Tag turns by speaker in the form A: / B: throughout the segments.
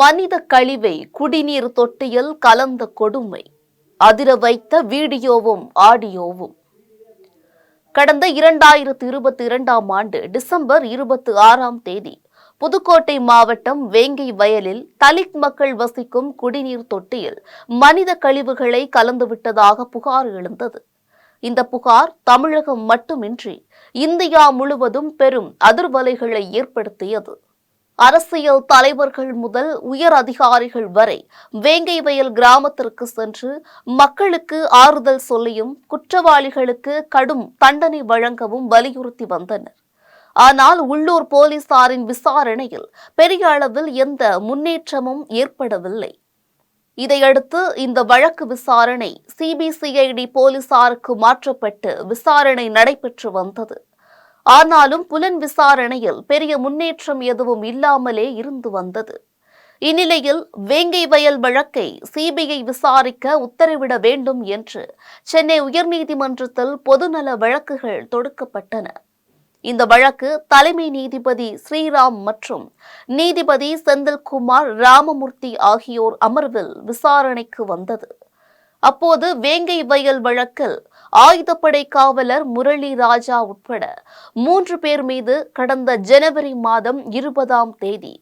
A: மனித கழிவை குடிநீர் தொட்டியில் கலந்த கொடுமை. அதிர வைத்த வீடியோவும் ஆடியோவும். கடந்த இரண்டாயிரத்து இருபத்தி இரண்டாம் ஆண்டு டிசம்பர் இருபத்தி ஆறாம் தேதி புதுக்கோட்டை மாவட்டம் வேங்கை வயலில் தலித் மக்கள் வசிக்கும் குடிநீர் தொட்டியில் மனித கழிவுகளை கலந்துவிட்டதாக புகார் எழுந்தது. இந்த புகார் தமிழகம் மட்டுமின்றி இந்தியா முழுவதும் பெரும் அதிர்வலைகளை ஏற்படுத்தியது. அரசியல் தலைவர்கள் முதல் உயர் அதிகாரிகள் வரை வேங்கை வயல் கிராமத்திற்கு சென்று மக்களுக்கு ஆறுதல் சொல்லியும் குற்றவாளிகளுக்கு கடும் தண்டனை வழங்கவும் வலியுறுத்தி வந்தனர். ஆனால் உள்ளூர் போலீசாரின் விசாரணையில் பெரிய அளவில் எந்த முன்னேற்றமும் ஏற்படவில்லை. இதையடுத்து இந்த வழக்கு விசாரணை சிபிசிஐடி போலீசாருக்கு மாற்றப்பட்டு விசாரணை நடைபெற்று வந்தது. ஆனாலும் புலன் விசாரணையில் பெரிய முன்னேற்றம் எதுவும் இல்லாமலே இருந்து வந்தது. இந்நிலையில் வேங்கை வயல் வழக்கை சிபிஐ விசாரிக்க உத்தரவிட வேண்டும் என்று சென்னை உயர்நீதிமன்றத்தில் பொதுநல வழக்குகள் தொடுக்கப்பட்டன. இந்த வழக்கு தலைமை நீதிபதி ஸ்ரீராம் மற்றும் நீதிபதி செந்தில்குமார் ராமமூர்த்தி ஆகியோர் அமர்வில் விசாரணைக்கு வந்தது. அப்போது வேங்கை வயல் வழக்கில் ஆயுதப்படை காவலர் முரளி ராஜா உட்பட மூன்று பேர் மீது கடந்த ஜனவரி மாதம் இருபதாம் தேதி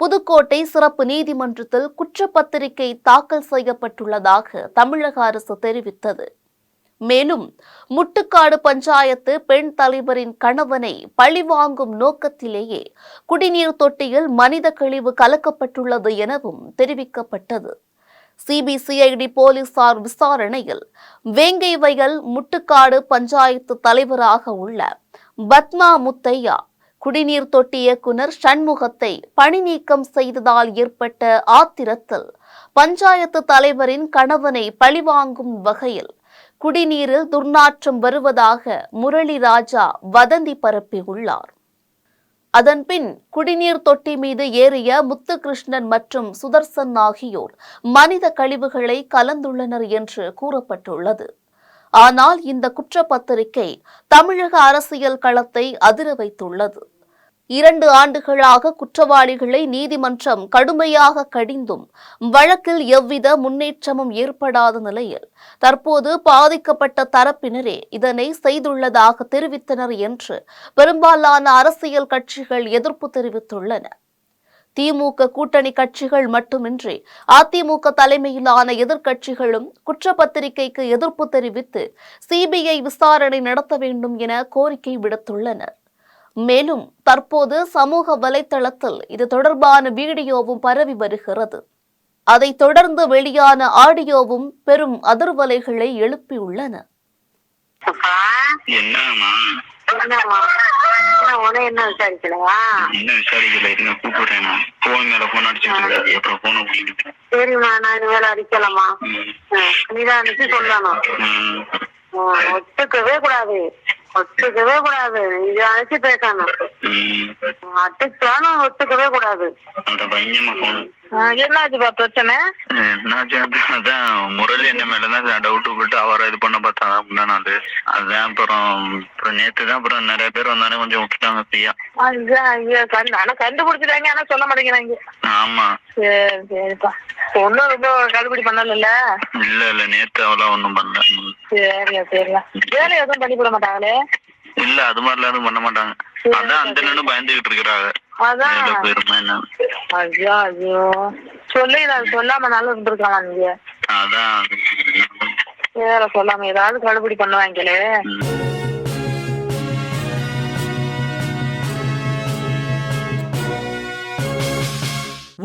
A: புதுக்கோட்டை சிறப்பு நீதிமன்றத்தில் குற்றப்பத்திரிகை தாக்கல் செய்யப்பட்டுள்ளதாக தமிழக அரசு தெரிவித்தது. மேலும் முட்டுக்காடு பஞ்சாயத்து பெண் தலைவரின் கணவனை பழிவாங்கும் நோக்கத்திலேயே குடிநீர் தொட்டியில் மனித கழிவு கலக்கப்பட்டுள்ளது எனவும் தெரிவிக்கப்பட்டது. சிபிசிஐடி போலீசார் விசாரணையில் வேங்கை வயல் முட்டுக்காடு பஞ்சாயத்து தலைவராக உள்ள பத்மா முத்தையா குடிநீர் தொட்டி இயக்குனர் சண்முகத்தை பணி நீக்கம் செய்ததால் ஏற்பட்ட ஆத்திரத்தில் பஞ்சாயத்து தலைவரின் கணவனை பழிவாங்கும் வகையில் குடிநீரில் துர்நாற்றம் வருவதாக முரளி ராஜா வதந்தி பரப்பியுள்ளார். அதன்பின் குடிநீர் தொட்டி மீது ஏறிய முத்துகிருஷ்ணன் மற்றும் சுதர்சன் ஆகியோர் மனித கழிவுகளை கலந்துள்ளனர் என்று கூறப்பட்டுள்ளது. ஆனால் இந்த குற்றப்பத்திரிகை தமிழக அரசியல் களத்தை அதிர வைத்துள்ளது. இரண்டு ஆண்டுகளாக குற்றவாளிகளை நீதிமன்றம் கடுமையாக கடிந்தும் வழக்கில் எவ்வித முன்னேற்றமும் ஏற்படாத நிலையில் தற்போது பாதிக்கப்பட்ட தரப்பினரே இதனை செய்துள்ளதாக தெரிவித்தனர் என்று பெரும்பாலான அரசியல் கட்சிகள் எதிர்ப்பு தெரிவித்துள்ளன. திமுக கூட்டணி கட்சிகள் மட்டுமின்றி அதிமுக தலைமையிலான எதிர்க்கட்சிகளும் குற்றப்பத்திரிகைக்கு எதிர்ப்பு தெரிவித்து சிபிஐ விசாரணை நடத்த வேண்டும் என கோரிக்கை விடுத்துள்ளனர். மேலும் தற்போது சமூக வலைத்தளத்தில் இது தொடர்பான வீடியோவும் பரவி வருகிறது. அதைத் தொடர்ந்து வெளியான ஆடியோவும் பெரும் அதிர்வலைகளை எழுப்பியுள்ளன.
B: என்ன என்ன விசாரிக்கலையா?
C: என்ன விசாரிக்கல? இருங்க கூப்பிடுறேன் நான் போன் மேல போன் அடிச்சுட்டு இருக்காது அப்புறம் போனை பிடிக்கிட்டு
B: சரிம்மா நான் இனிமேல் அடிக்கலாமா
C: ம்,
B: நிதானிச்சு சொல்லணும். ஒத்துக்கவே கூடாது. ஒத்துக்கவே கூடாது. நிதானிச்சு பேசணும்
C: ம்.
B: அட்டுச்சாலும் ஒத்துக்கவே கூடாது. என்னாச்சுப்பா பிரச்சனை?
C: அதான் முரளி என்ன மேலதான் டவுட் விட்டு அவரை இது பண்ண பார்த்தா முந்தா நாள். அதான் அப்புறம் அப்புறம் நேத்து தான் அப்புறம் நிறைய பேர் வந்தானே கொஞ்சம் விட்டுட்டாங்க ஃப்ரீயா.
B: அதுதான் ஆனா கண்டுபிடிச்சிட்டாங்க ஆனா சொல்ல மாட்டேங்கிறாங்க.
C: ஆமா.
B: சரி சரிப்பா. ஒன்னும் ரொம்ப கண்டுபிடி பண்ணல
C: இல்ல இல்ல நேத்து அவளா ஒண்ணும் பண்ணல.
B: சரியா சரியா வேலை எதுவும் பண்ணி போட மாட்டாங்களே?
C: இல்ல அது மாதிரிலாம் எதுவும் பண்ண மாட்டாங்க. அதான் அந்த பயந்துகிட்டு இருக்கிறாங்க.
B: அதான்.
C: மேல போயிருமா என்ன
B: ஐயோ ஐயோ. சொல்லி நான் சொல்லாம நல்லா இருந்திருக்கலாம் நீங்க
C: அதான்.
B: வேற சொல்லாம ஏதாவது கடுபிடி பண்ணுவாங்களே.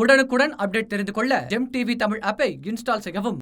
D: உடனுக்குடன் அப்டேட் தெரிந்து கொள்ள ஜெம் டிவி தமிழ் ஆப்பை இன்ஸ்டால் செய்யவும்.